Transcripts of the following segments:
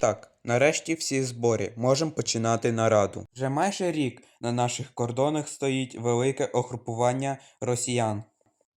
Так, нарешті всі зборі, можемо починати нараду. Вже майже рік на наших кордонах стоїть велике огрупування росіян.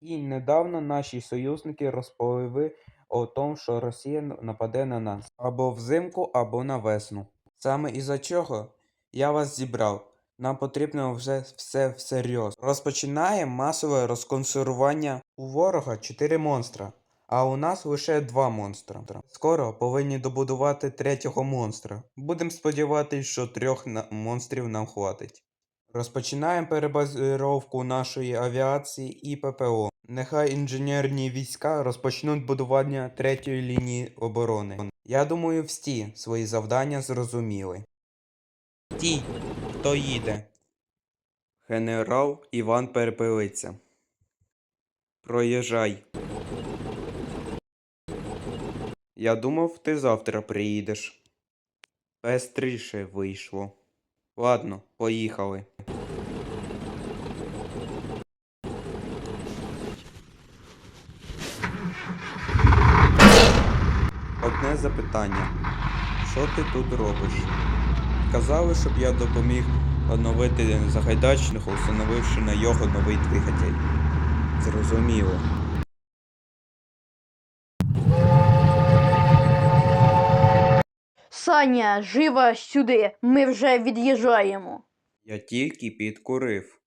І недавно наші союзники розповіли о тому, що Росія нападе на нас або взимку, або на весну. Саме із-за чого я вас зібрав. Нам потрібно вже все всерйоз. Розпочинаємо масове розконсервування у ворога 4 монстра. А у нас лише два монстра. Скоро повинні добудувати третього монстра. Будемо сподіватися, що трьох на- монстрів нам хватить. Розпочинаємо перебазировку нашої авіації і ППО. Нехай інженерні війська розпочнуть будування третьої лінії оборони. Я думаю, всі свої завдання зрозуміли. Стій, хто їде? Генерал Іван Перепелиця. Проїжджай. Я думав, ти завтра приїдеш. Пестріше вийшло. Ладно, поїхали. Одне запитання. Що ти тут робиш? Казали, щоб я допоміг оновити загайдачного, встановивши на його новий двигатель. Зрозуміло. Саня, живо сюди, ми вже від'їжджаємо. Я тільки підкурив.